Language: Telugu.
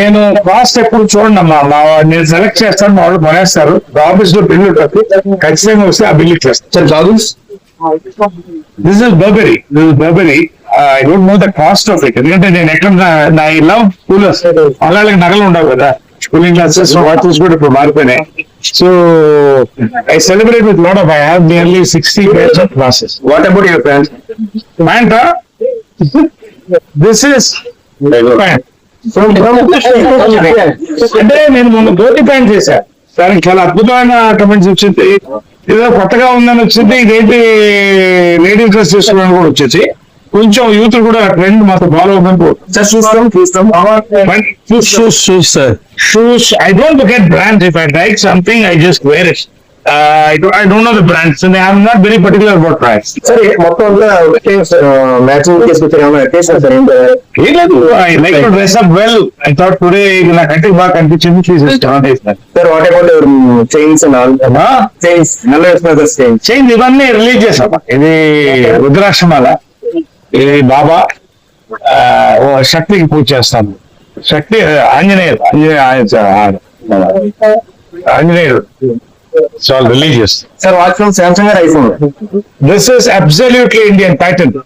నేను కాస్ట్ ఎప్పుడు చూడండి అమ్మా నేను సెలెక్ట్ చేస్తాను మా వాళ్ళు కొనేస్తారు. ఆఫీస్లో బిల్లు ఉంటుంది. ఖచ్చితంగా వస్తే ఆ బిల్లు ఇచ్చేస్తాను goggles this is Burberry this is Burberry I don't know the cost of it ఎందుకంటే నేను ఎక్కడ నా ఐ లవ్ కూలర్స్ అలాగే నగలు ఉండవు కదా. కూలింగ్ గ్లాసెస్ వాచెస్ కూడా ఇప్పుడు మారిపోయినాయి. So I celebrate with lot of I have nearly sixty pairs of glasses what about your friends pant this is అంటే నేను మొన్న ధోతి ప్యాంట్ చేశా. దానికి చాలా అద్భుతమైన కమెంట్స్ వచ్చింది. ఏదో కొత్తగా ఉందని వచ్చింది. ఇదేంటి లేడీస్ డ్రెస్ చేసుకోవడానికి కూడా వచ్చేసి కొంచెం యూత్ కూడా ట్రెండ్ మాతో ఫాలో అవుతుంది సార్ చూస్తాం చూస్తాం. Shoes shoes sir shoes I don't get brands if I like something I just wear it I don't know the brands and I'm not very particular about price sir మొత్తం మ్యాచింగ్ సార్ ఏంటి ఏం లేదు I like to dress up well I thought today నా కంటికి బాగా కనిపించింది తీసేస్తాను sir what about your chains and all chains నల్ల వేసుకున్నారు చైన్స్ చేంజ్ ఇవన్నీ రిలీజ్ చేసాం ఇది రుద్రాక్షమాల ఇది బాబా ఓ శక్తికి పూజ చేస్తాను శక్తి ఆంజనేయుడు ఆంజనేయ ఆయన- It's all religious. Sir, watch from Samsung or iPhone? This is absolutely Indian pattern.